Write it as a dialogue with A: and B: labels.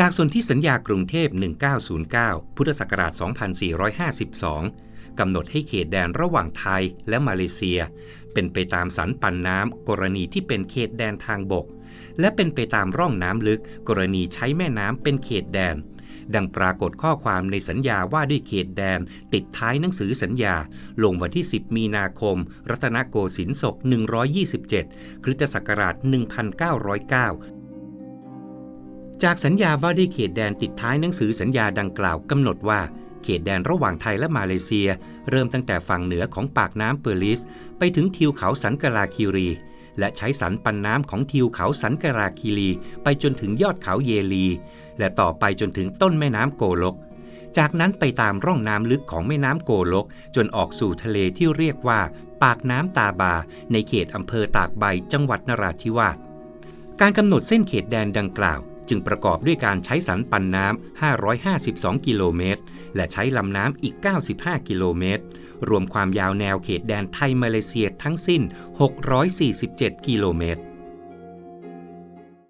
A: จากส่วนธิสัญญากรุงเทพ 1909 พุทธศักราช 2452 กำหนดให้เขตแดนระหว่างไทยและมาเลเซีย เป็นไปตามสันปันน้ำกรณีที่เป็นเขตแดนทางบก และเป็นไปตามร่องน้ำลึกกรณีใช้แม่น้ำเป็นเขตแดน ดังปรากฏข้อความในสัญญาว่าด้วยเขตแดนติดท้ายหนังสือสัญญา ลงวันที่ 10 มีนาคม รัตนโกสินทร์ศก 127 คริสตศักราช 1909 จากสัญญาว่าด้วยเขตแดนติดท้ายหนังสือสัญญาดังกล่าวกำหนดว่าเขตแดนระหว่างไทยและมาเลเซีย เริ่มตั้งแต่ฝั่งเหนือของปากน้ำเปอร์ลิส ไปถึงทิวเขาสันกลาคีรี และใช้สันปันน้ำของทิวเขาสันกราคีรี ไปจนถึงยอดเขาเยลี และต่อไปจนถึงต้นแม่น้ำโกลก จากนั้นไปตามร่องน้ำลึกของแม่น้ำโกลก จนออกสู่ทะเลที่เรียกว่า ปากน้ำตาบา ในเขตอำเภอตากใบจังหวัดนราธิวาสการกำหนดเส้นเขตแดนดังกล่าว จึงประกอบด้วยการใช้สันปันน้ำ 552 กิโลเมตร และใช้ลำน้ำอีก 95 กิโลเมตร รวมความยาวแนวเขตแดนไทยมาเลเซียทั้งสิ้น 647 กิโลเมตร